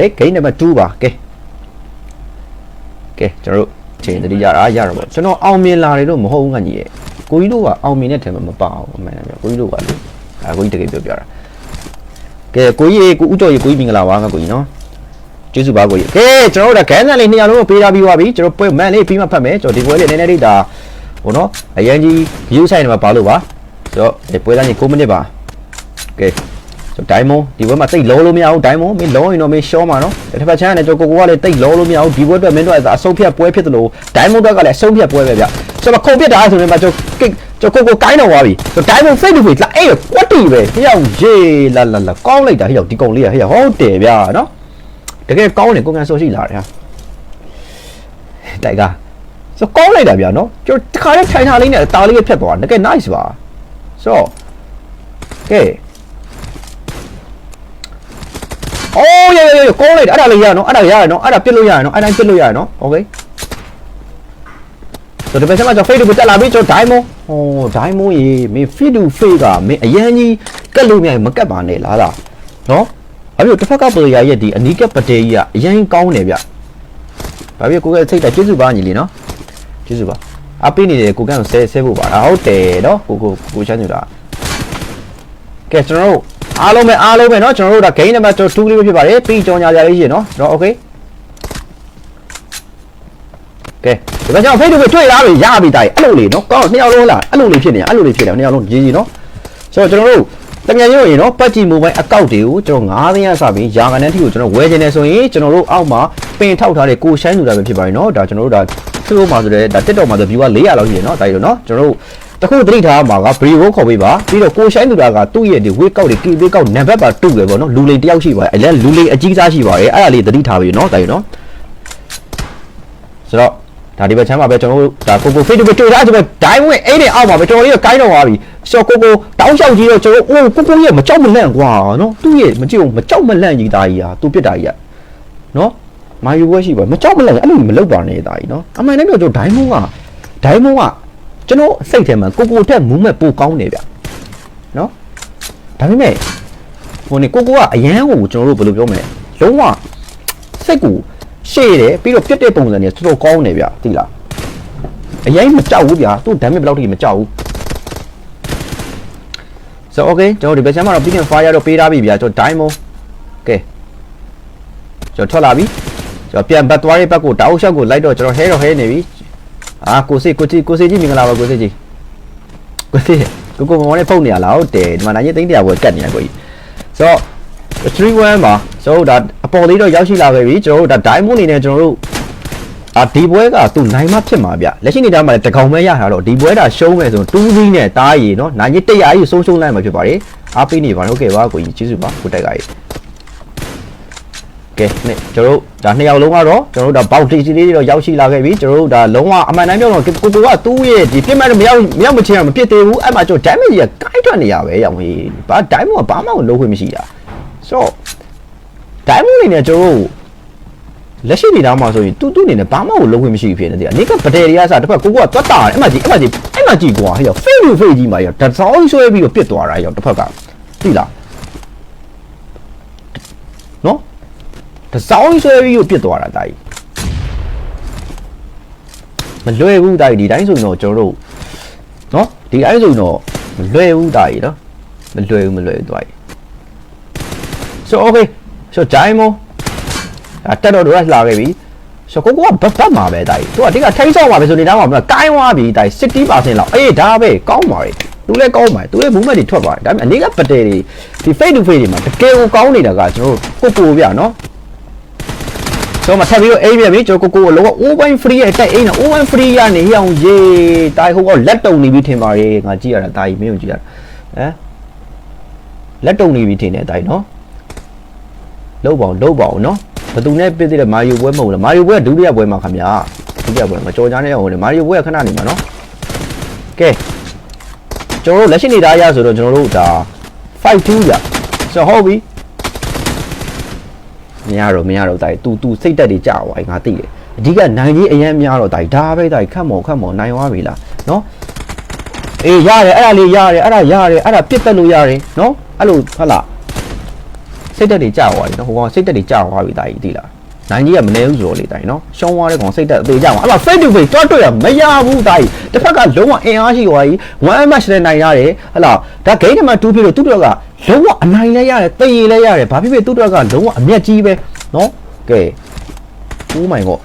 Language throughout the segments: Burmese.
အေးဂိမ်းနံပါတ်2ပါကဲကဲကျွန်တော်တို့ချိန်တတိရတာရတော့ပေါ့ကျွန်တော်အောင်မြင်လာတယ်လို့မဟုတ်ဘူးငါကြီးရဲ့ကိုကြီးတို့ကအောင်မြင်တဲ့ထဲမှာမပါအောင်အမှန်တမ်းပြောကိုကြီးတို့ကလေအဲကိုကြီးတကယ်ပြောပြတာကဲကိုကြီးကိုဦးကျော်ကြီးကိုကြီးမင်္ဂလာပါငါကိုကြီးနော်ကျေးဇူးပါကိုကြီးကဲကျွန်တော်တို့ကဂန်းဆန်လေးနှစ်ယောက်လုံးပေးထားပြီးသွားပြီကျွန်တော်ပွဲမန်လေးပြီးမှဖတ်မယ်ကျွန်တော်ဒီပွဲလေးနည်းနည်းလေးဒါဟိုနော်အရင်ကြီး view site မှာပါလို့ပါဆိုတော့ဒီပွဲသားကြီး9မိနစ်ပါကဲ ဆိုဒိုင်မွန်ဒီဘက်မှာတိတ်လောလို့မရဘူးဒိုင်မွန်မင်းလောရင်တော့မင်းရှောမှာနော်တစ်ဖက်ချမ်းကနေကျွန်တော်ကိုကိုကလည်းတိတ်လောလို့မရဘူးဒီဘက်အတွက်မင်းတို့ကအဆုံးဖြတ်ပွဲဖြစ်တယ်လို့ဒိုင်မွန်အတွက်ကလည်းအဆုံးဖြတ်ပွဲပဲဗျဆိုတော့ခုံပြစ်တာဆိုရင်မှကျွန်တော်ကိကျွန်တော်ကိုကိုကိုင်းတော့သွားပြီဆိုဒိုင်မွန် face to face လာအဲ့ကွက်တီပဲဟိရောက်ရေးလာလာလာကောင်းလိုက်တာဟိရောက်ဒီကုံလေးကဟိရောက်ဟုတ်တယ်ဗျနော်တကယ်ကောင်းတယ်ကိုကန်ဆိုရှိလာတယ်ဟာတိုက်ကဆိုကောင်းလိုက်တာဗျနော်ကျွန်တော်တခါလေးထိုင်ထားလေးနဲ့တားလေးဖြတ်သွားတကယ် nice ပါဆိုတော့ကဲ အိုး ရေရေရေကောင်းလိုက်တာအဲ့ဒါလေးရနော်အဲ့ဒါရရနော်အဲ့ဒါပြစ်လို့ရရနော်အဲ့တိုင်းပြစ်လို့ရရနော်โอเคဆိုတော့ဒီဘက်ဆက်မှာကျွန်တော် fade ကိုတက်လာပြီကျွန်တော် diamond ဟို diamond ရေမင်း feed to fade ကမင်းအရန်ကြီးကတ်လို့မြိုင်မကတ်ပါနဲ့လားလားနော်ဘာဖြစ်လို့တစ်ဖက်က player ရဲ့ဒီအနီးကပ်ပတေးကြီးကအရန်ကောင်းတယ်ဗျဘာဖြစ်ကိုကစိတ်တာကျေးဇူးပါညီလေးနော်ကျေးဇူးပါအပေးနေတယ်ကိုကန်ကိုဆဲဆဲဖို့ပါဒါဟုတ်တယ်နော်ကိုကိုကိုချမ်းနေတာကဲကျွန်တော်တို့ အားလုံးပဲအားလုံးပဲเนาะကျွန်တော်တို့ဒါ game number 2လေးပဲဖြစ်ပါတယ်ပြီးကြောင်ညာကြလေးရှိရเนาะเนาะ okay ကဲဒီမှာကျွန်တော် Facebook တွေ့လာပြီရပြီတိုင်အဲ့လိုလေเนาะကောင်းနှစ်ယောက်လုံးလားအဲ့လိုလေးဖြစ်နေတာအဲ့လိုလေးဖြစ်နေတာနှစ်ယောက်လုံးကြီးကြီးเนาะဆိုတော့ကျွန်တော်တို့တကယ်ရောရင်เนาะပတ်ကြည့် mobile account တွေကိုကျွန်တော်9သိန်းရစပြီးယာကန်တဲ့ထိကိုကျွန်တော်ဝယ်ချင်တယ်ဆိုရင်ကျွန်တော်တို့အောက်မှာပင်ထောက်ထားတဲ့ကိုရှိုင်းဆိုတာပဲဖြစ်ပါတယ်เนาะဒါကျွန်တော်တို့ဒါ Facebook မှာဆိုတဲ့ဒါ TikTok မှာဆို view က400လောက်ရှိတယ်เนาะဒါကြီးတော့เนาะကျွန်တော်တို့ တခုသတိထားမှာက video ခေါ်ပေးပါပြီးတော့ကိုရှိုင်းသူတာကသူ့ရဲ့ဒီ weight ကောက်တွေ key weight ကောက်နံပါတ်ပါတူတယ်ပေါ့နော်လူလေးတယောက်ရှိပါတယ်အဲ့လဲလူလေးအကြီးစားရှိပါတယ်အဲ့ဒါလေးသတိထားပြီနော်ဒါကြီးနော်ဆိုတော့ဒါဒီဘက်ချမ်းမှာပဲကျွန်တော်တို့ဒါကိုကို Facebook တွေ့တာဆိုပဲဒိုင်းဝင်အိတ်နဲ့အောက်မှာပဲကျွန်တော်လေးကကိုင်းတော့သွားပြီဆိုတော့ကိုကိုတောင်းလျှောက်ကြီးတော့ကျွန်တော်အိုးကိုကိုရဲ့မကြောက်မလန့်ကွာနော်သူ့ရဲ့မကြည့်ဘူးမကြောက်မလန့်ကြီးသားကြီးဟာသူပြစ်တာကြီးอ่ะနော်မာယူဘွဲရှိပါမကြောက်မလန့်အဲ့လိုမလုပ်ပါနဲ့သားကြီးနော်အမှန်တမ်းပြောကျွန်တော်ဒိုင်းမုံကဒိုင်းမုံက ကျွန်တော်စိတ်ထဲမှာကိုကိုတက်မူးမဲ့ပိုကောင်းနေဗျနော်ဒါပေမဲ့ဟိုနေကိုကိုကအရန်ကိုကျွန်တော်တို့ဘယ်လိုပြောမလဲလုံးဝစိတ်ကိုရှေ့တယ်ပြီးတော့ပြတ်တဲ့ပုံစံတွေတော်တော်ကောင်းနေဗျသိလားအရင်မကြောက်ဘူးဗျာသူ့ damage ဘယ်လောက်ထိမကြောက်ဘူး so okay ကျွန်တော်ဒီဘက်ချမ်းမှာတော့ beacon fire တော့ပေးထားပြီဗျာကျွန်တော် diamond ကဲကျွန်တော်ထွက်လာပြီကျွန်တော်ပြန်ဘတ်သွားတဲ့ဘက်ကိုတောက်ရှောက်ကိုလိုက်တော့ကျွန်တော်ဟဲတော့ဟဲနေပြီ အာကိုစိကိုကြီးကိုစိကြီးမင်္ဂလာပါကိုစိကြီးကိုစိကိုကိုမောင်နဲ့ဖုတ်နေရလားဟုတ်တယ်ဒီမှာနိုင်ရင်300ပဲကတ်နေရကိုကြီးဆိုတော့3-1မှာကျွန်တော်တို့ဒါအပေါ်လေးတော့ရောက်ရှိလာပဲပြီကျွန်တော်တို့ဒါ diamond နေနဲ့ကျွန်တော်တို့အာဒီပွဲကသူနိုင်မဖြစ်မှာဗျလက်ရှိနေကြမှာလည်းတကောင်ပဲရတာတော့ဒီပွဲတာရှုံးမယ်ဆို2 3နဲ့တားရည်နော်နိုင်ရ100ရည်ဆုံးရှုံးလိုက်မှာဖြစ်ပါတယ်အားပေးနေပါတော့ကဲပါကိုကြီးကျေးဇူးပါကိုတက်ကြီး ကြီးကဲနဲ့ကျွန်တော်တို့ဒါနှစ်ယောက်လုံးကတော့ကျွန်တော်တို့ဒါဘောက်တီစီလေးတွေတော့ရောက်ရှိလာခဲ့ပြီကျွန်တော်တို့ဒါလုံးဝအမှန်တမ်းပြောတော့ကိုကိုကသူ့ရဲ့ဒီပြစ်မှတ်မရောက်မရောက်မချင်းမပြစ်သေးဘူးအဲ့မှာကျွန်တော် damage ကြီးကကိုက်ထွက်နေရပဲရောင်ကြီးဘာ diamond ကဘာမှမလုပ်ခွင့်မရှိတာဆိုတော့ diamond အနေနဲ့ကျွန်တော်တို့လက်ရှိနေတော့မှဆိုရင်တူတူအနေနဲ့ဘာမှကိုလုပ်ခွင့်မရှိဘူးဖြစ်နေတယ်အနေကပတယ်တွေကစတစ်ဖက်ကိုကိုကသွားတာတယ်အဲ့မှာကြီးအဲ့မှာကြီးအဲ့မှာကြီးကွာဟဲ့ရော face to face ကြီးမှာရောတစောင်းဆွဲပြီးတော့ပြစ်သွားတာရောတစ်ဖက်ကသိလားနော် တစောင်းဆွဲပြီးတော့ပြစ်သွားတာတာကြီးမလွယ်ဘူးတာကြီးဒီတိုင်းဆိုရင်တော့ကျွန်တော်တို့နော်ဒီတိုင်းဆိုရင်တော့မလွယ်ဘူးတာကြီးနော်မလွယ်ဘူးမလွယ်ဘူးတာကြီး so okay so diamond အတက်တော့ rush လာခဲ့ပြီဆိုကိုကိုကဘတ်ဘတ်မှာပဲတာကြီးသူကဒီကထိန်းဆောင်မှာပဲဆိုနေတာမှာမကိုင်းသွားပြီတာကြီး60%လောက်အေးဒါပဲကောင်းပါလေသူလည်းကောင်းပါသူရဲ့ movement တွေထွက်ပါတယ်ဒါပေမဲ့အနေကပတယ်တွေဒီ face to face တွေမှာတကယ်ကိုကောင်းနေတာကကျွန်တော်တို့ကိုကိုဗျာနော် ဆိုမထပ်ပြီးတော့အိမ်ပြန်ပြီကျွန်တော်ကိုကိုလောက open free ရဲ့တိုက်အိမ်နဲ့ open free ရနေရအောင်ရေးတာကြီးဟိုကလက်တုံနေပြီထင်ပါရဲ့ငါကြည့်ရတာတာကြီးမင်းကိုကြည့်ရတာဟမ်လက်တုံနေပြီထင်တယ်တာကြီးနော်လုံးပါအောင်လုံးပါအောင်နော်ဘသူနဲ့ပြစ်တဲ့မာရီယိုပွဲမဟုတ်လားမာရီယိုပွဲကဒုတိယပွဲမှာခင်ဗျာဒုတိယပွဲမှာကြော်ကြားနေအောင်လေမာရီယိုပွဲကခဏနေမှာနော်ကဲကျွန်တော်တို့လက်ရှိနေသားရဆိုတော့ကျွန်တော်တို့ဒါ5-2ကြာဆိုဟုတ်ပြီ မရတော့မရတော့တိုင် तू तू စိတ်တက်တွေကြာသွားပြီငါသိတယ်အဓိကနိုင်ကြီးအရင်များတော့တိုင်ဒါပဲတိုင်ခတ်မော်ခတ်မော်နိုင်သွားပြီလားနော်အေးရတယ်အဲ့ဒါလေးရတယ်အဲ့ဒါရတယ်အဲ့ဒါပြစ်တက်လို့ရတယ်နော်အဲ့လိုဟုတ်လားစိတ်တက်တွေကြာသွားပြီနော်ဟိုကောင်စိတ်တက်တွေကြာသွားပြီတာကြီးသိလား နိုင်ကြီးကမနေဘူးဆိုတော့လေတာကြီးနော်ရှောင်းသွားတဲ့ကောင်စိတ်တက်အသေးကြာသွားအဲ့မှာ face to face တွတ်တွေ့ရမရဘူးတာကြီးတစ်ဖက်ကလုံးဝအင်အားရှိသွားပြီ one match နဲ့နိုင်ရတယ်ဟလာဒါ game နံပါတ်2ဖြစ်လို့သူတို့ကလုံးဝအနိုင်လဲရတယ်တည်ရလဲရတယ်ဘာဖြစ်ဖြစ်သူတို့ကလုံးဝအမျက်ကြီးပဲနော်ကဲ Oh my god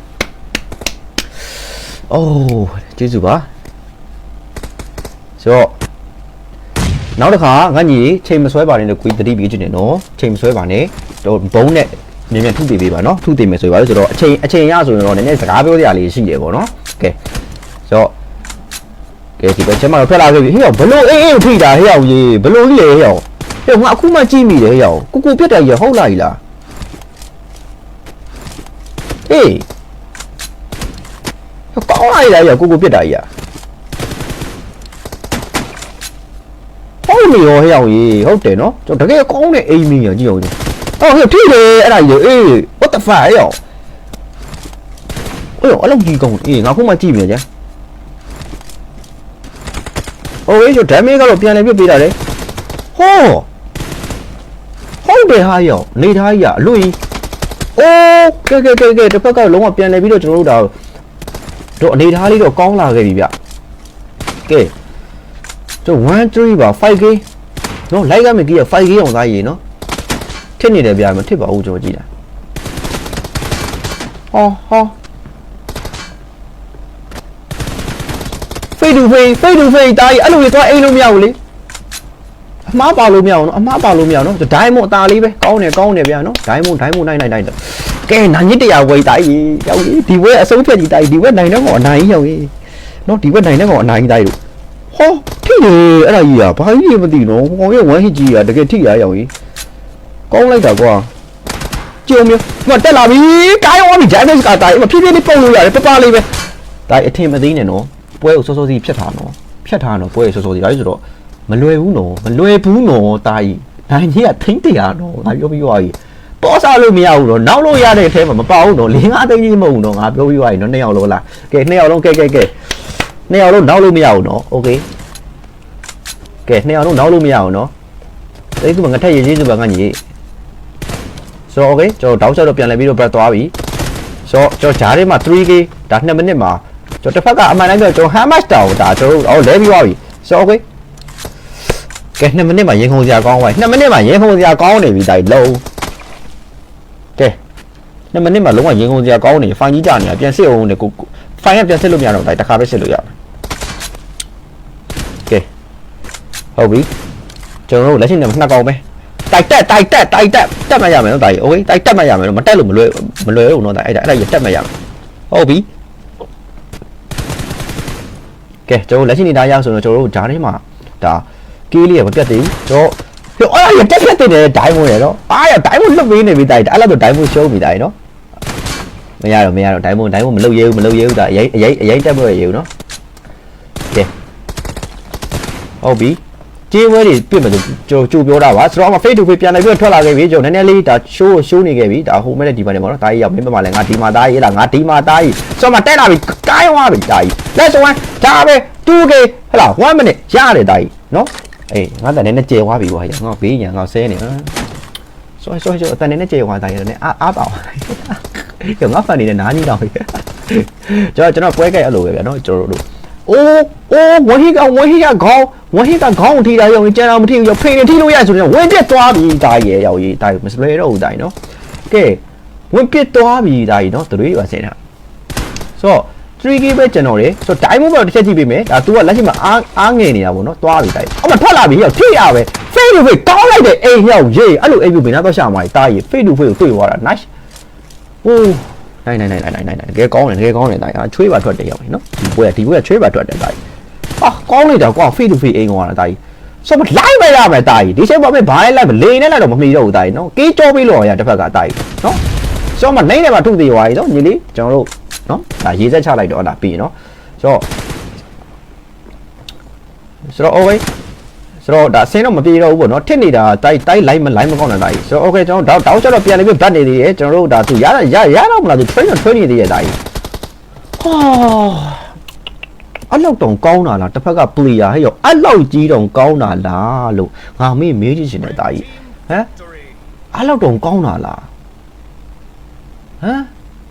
အိုးကျေးဇူးပါဆိုတော့နောက်တစ်ခါငါညီချိန်မဆွဲပါနဲ့လို့ကိုယ်တတိပြီးချင်တယ်နော်ချိန်မဆွဲပါနဲ့တော့ဘုံနဲ့ မြင်မြန်ထုတည်ပေးပါနော်ထုတည်မယ်ဆိုပါလို့ဆိုတော့အချိန်အချိန်ရဆိုရင်တော့နည်းနည်းစကားပြောစရာလေးရှိတယ်ပေါ့နော်ကဲဆိုတော့ကဲဒီဘက်ချက်မှတော့ထွက်လာခဲ့ပြီဟေ့ရောဘလို့အေးအေးထိတာဟေ့ရောရေဘလို့ကြီးလေဟေ့ရောဟေ့ငါအခုမှကြည့်မိတယ်ဟေ့ရောကိုကိုပြတ်တယ်ရဟုတ်လားကြီးလားဟေးကောင်းလိုက်လားရကိုကိုပြတ်တာကြီးอ่ะဟုတ်နေရောဟဲ့အောင်ကြီးဟုတ်တယ်နော်ကျွန်တော်တကယ်ကောင်းတဲ့အိမ်မင်းရကြည့်အောင်ကြည့် အော်ဟိုထိတယ်အဲ့ဒါကြီးအေး what the fuck ရောအေးအလောက်ကြီးကောင်းအေးငါခုမှကြည့်မြင်ကြအိုးအေးကျော် damage ကတော့ပြန်လည်ပြစ်ပေးတာလေဟောဟုတ်တယ်ဟာရောနေသားကြီးကအလွတ်ကြီးအိုးကဲကဲကဲကဲတစ်ဖက်ကလုံးဝပြန်လည်ပြီးတော့ကျွန်တော်တို့ဒါတို့အနေသားလေးတော့ကောင်းလာခဲ့ပြီဗျကဲတို့1 3ပါ 5k နော်လိုက်ကမကြီးက 5k အောင်သားကြီးနော် ထစ်နေတယ်ဗျာမထစ်ပါဘူးကျွန်တော်ကြည့်တာဟောဟော face to face face to face တားကြီးအဲ့လိုကြီးသွားအိမ်လို့မရဘူးလေအမားပါလို့မရဘူးနော်အမားပါလို့မရဘူးနော်ဒိုင်းမွန်အသားလေးပဲကောင်းတယ်ကောင်းတယ်ဗျာနော်ဒိုင်းမွန်ဒိုင်းမွန်နိုင်နိုင်နိုင်ကဲနာညစ်တရားဝေးတာကြီးရောက်ကြီးဒီဘွဲအဆုံးဖြတ်ကြီးတာကြီးဒီဘွဲနိုင်တော့ကောင်အနိုင်ကြီးရောက်ကြီးနော်ဒီဘွဲနိုင်တော့ကောင်အနိုင်ကြီးတာကြီးတို့ဟောထိတယ်အဲ့ဒါကြီးอ่ะဘာကြီးမသိနော်ဟောရဲ့ဝမ်းဟစ်ကြီးอ่ะတကယ်ထိရရောက်ကြီး ကောင်းလိုက်တာကွာကြုံမျိုးမတက်လာပြီကိုင်းအောင်ပြီဂျိုင်းမစ်ကတာကြီးမဖြည်းဖြည်းလေးပုံလို့ရတယ်ပပလေးပဲဒါအထင်မသိနဲ့နော်ပွဲကိုစောစောစီးဖြတ်ထားနော်ဖြတ်ထားနော်ပွဲကိုစောစောစီးဒါကြီးဆိုတော့မလွယ်ဘူးနော်မလွယ်ဘူးနော်တာကြီးနိုင်ကြီးကထိမ့်တရားနော်ငါပြောပြီးသွားပြီတော့စားလို့မရဘူးတော့နောက်လို့ရတဲ့အထဲမှာမပါဘူးတော့၄၅သိန်းကြီးမဟုတ်ဘူးတော့ငါပြောပြီးသွားပြီနော်နှစ်ယောက်လုံးလားကဲနှစ်ယောက်လုံးကဲကဲကဲနှစ်ယောက်လုံးနောက်လို့မရဘူးနော်โอเคကဲနှစ်ယောက်လုံးနောက်လို့မရဘူးနော်တိတ်ကငါထက်ရေးကြီးစုပါငါညီ ဆိုတော့ okay ကျွန်တော်တောက်ချက်တော့ပြန်လဲပြီးတော့ဘက်သွားပြီဆိုတော့ကျွန်တော်ဂျားထဲမှာ 3k ဒါ2မိနစ်မှာကျွန်တော်တစ်ဖက်ကအမှန်တမ်းပြောကျွန်တော် how much တောင်ဒါကျွန်တော်အော်လဲပြီးသွားပြီဆိုတော့ okay ကဲ2မိနစ်မှာရင်ခုန်စရာကောင်းပါ2မိနစ်မှာရင်ခုန်စရာကောင်းနေပြီဒါလုံးကဲ2မိနစ်မှာလုံးဝရင်ခုန်စရာကောင်းနေဖိုင်ကြီးကြနေတာပြန်စစ်အောင်နဲ့ကိုဖိုင်ကပြန်စစ်လို့မရတော့ဒါတခါပဲစစ်လို့ရမယ်ဟုတ်ပြီကျွန်တော်တို့လက်ရှိနေမှာနှစ်ကောင်ပဲ တိုက်တက်တိုက်တက်တိုက်တက်တက်မှရမယ်နော်ဒါကြီးโอเคတိုက်တက်မှရမယ်နော်မတက်လို့မလွယ်မလွယ်ဘူးနော်ဒါအဲ့ဒါအဲ့ဒါကြီးတက်မှရမယ်ဟုတ်ပြီကဲကျွန်တော်လက်ရှိနေတာရဆိုတော့ကျွန်တော်တို့ဂျားထဲမှာဒါကေးလေးရမပြတ်သေးဘူးကျွန်တော်ပြောအဲ့ဒါရတက်ပြတ်တဲ့ဒိုင်းမွန်ရနော်အားရဒိုင်းမွန်လွတ်ပေးနေပြီတိုက်အဲ့လိုတော့ဒိုင်းမွန်ရှုံးပြီတိုက်နော်မရတော့မရတော့ဒိုင်းမွန်ဒိုင်းမွန်မလုပ်ရဲဘူးမလုပ်ရဲဘူးဒါအရင်အရင်အရင်တက်ပွဲရဲဘူးနော်ကဲဟုတ်ပြီ ကျေးဝဲတွေပြစ်မယ်ဆိုကြိုကြိုပြောတာပါဆိုတော့အမ face to face ပြန်လာပြီးထွက်လာခဲ့ပြီကျွန်တော်နည်းနည်းလေးဒါ show show နေခဲ့ပြီဒါဟိုမဲ့ဒီမှာနေမှာနော်ဒါကြီးရောက်မင်းမမလဲငါဒီမှာဒါကြီးလားငါဒီမှာဒါကြီးဆိုတော့မတက်လာပြီကိုင်းသွားပြီဒါကြီး let's one ဒါပဲ 2k ဟလာ1 minute ရတယ်ဒါကြီးနော်အေးငါတန်နေနဲ့ကျေသွားပြီကွာငါဘေးညာငါဆဲနေဟမ်ဆိုဆိုဆိုအတန်နေနဲ့ကျေသွားဒါကြီးလည်းအားအားပါကျော်ငါဖန်နေတဲ့နားကြီးတော့ကျွန်တော်ကျွန်တော်ပွဲကြိုက်အဲ့လိုပဲဗျာနော်ကျွန်တော်တို့ အိုးအိုးဝဟီကဝဟီကခေါင်းဝဟီကခေါင်းထိတာရောကျန်တော်မထိဘူးရောဖေးနေထိလို့ရဆိုတော့ဝင်ပြစ်သွားပြီဒါကြီးရောကြီးဒါမစလွဲတော့ဘူးဒါကြီးနော်ကဲဝင်ပြစ်သွားပြီဒါကြီးနော်သူတို့ပါဆဲတာဆိုတော့ 3k ပဲကျွန်တော်လေဆိုတော့ diamond ပဲတစ်ချက်ကြည့်ပေးမယ်ဒါ तू ကလက်ရှိမှာအားအားငယ်နေတာပေါ့နော်သွားပြီဒါကြီးအော်မထွက်လာပြီရောထိရပဲ face to face ကောင်းလိုက်တဲ့အိမ်ရောက်ရေးအဲ့လိုအိမ်ပြဘယ်နာတော့ရှာမှာတာကြီး face to face ကိုတွေ့သွားတာ nice ဟိုး နိုင်နိုင်နိုင်နိုင်နိုင်နိုင်တကယ်ကောင်းတယ်တကယ်ကောင်းတယ်တာကြီးချွေးပါထွက်တယ်ရောက်ပြီနော်ဒီပွဲဒီပွဲချွေးပါထွက်တယ်တာကြီးအာကောင်းလိုက်တာကွာ face to face အိမ်ကွာတာကြီးဆိုတော့လိုက်မရမယ်တာကြီးဒီချိန်မှာမင်းဘာလဲလိုက်မလိန်နဲ့လိုက်တော့မမှီတော့ဘူးတာကြီးနော်ကေးကြောပေးလို့ရတစ်ဖက်ကတာကြီးနော်ဆိုတော့မနိုင်တယ်မှာထုသေးသွားပြီနော်ညီလေးကျွန်တော်တို့နော်ဒါရေးဆက်ချလိုက်တော့ဒါပြီးနော်ဆိုတော့ဆိုတော့ okay ဆိုတော့ဒါအစင်းတော့မပြေတော့ဘူးပေါ့နော်ထစ်နေတာတိုက်တိုက်လိုက်မလိုက်မကောင်းတာဒါကြီးဆိုတော့ okay ကျွန်တော်တောက်တောက်ချက်တော့ပြန်နေပြီးဗတ်နေသေးတယ်ကျွန်တော်တို့ဒါသူရရရတော့မလားသူ train တော့ train နေသေးရဲ့ဒါကြီးဟာအဲ့လောက်တောင်ကောင်းတာလားတစ်ဖက်က player ဟဲ့ရောအဲ့လောက်ကြီးတောင်ကောင်းတာလားလို့ငါမေးမေးကြည့်ရှင်တဲ့ဒါကြီးဟမ်အားလောက်တော့ကောင်းတာလားဟမ်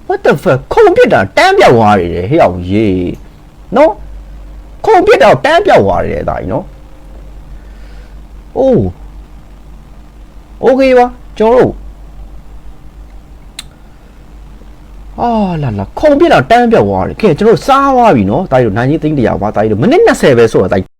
what the fuck ခုံပြစ်တာတန်းပြောက်သွားတယ်ဟဲ့အောင်ရေးနော်ခုံပြစ်တာတန်းပြောက်သွားတယ်ဒါကြီးနော် အိုးโอเคပါကျွန်တော်တို့အာလာလာခုံပြစ်တာတန်းပြောက်သွားတယ်ကဲကျွန်တော်တို့စားသွားပြီနော်ဒါကြီးတို့နိုင်ကြီးသိန်းတရားပါဒါကြီးတို့မိနစ်20ပဲဆိုတော့ဒါကြီး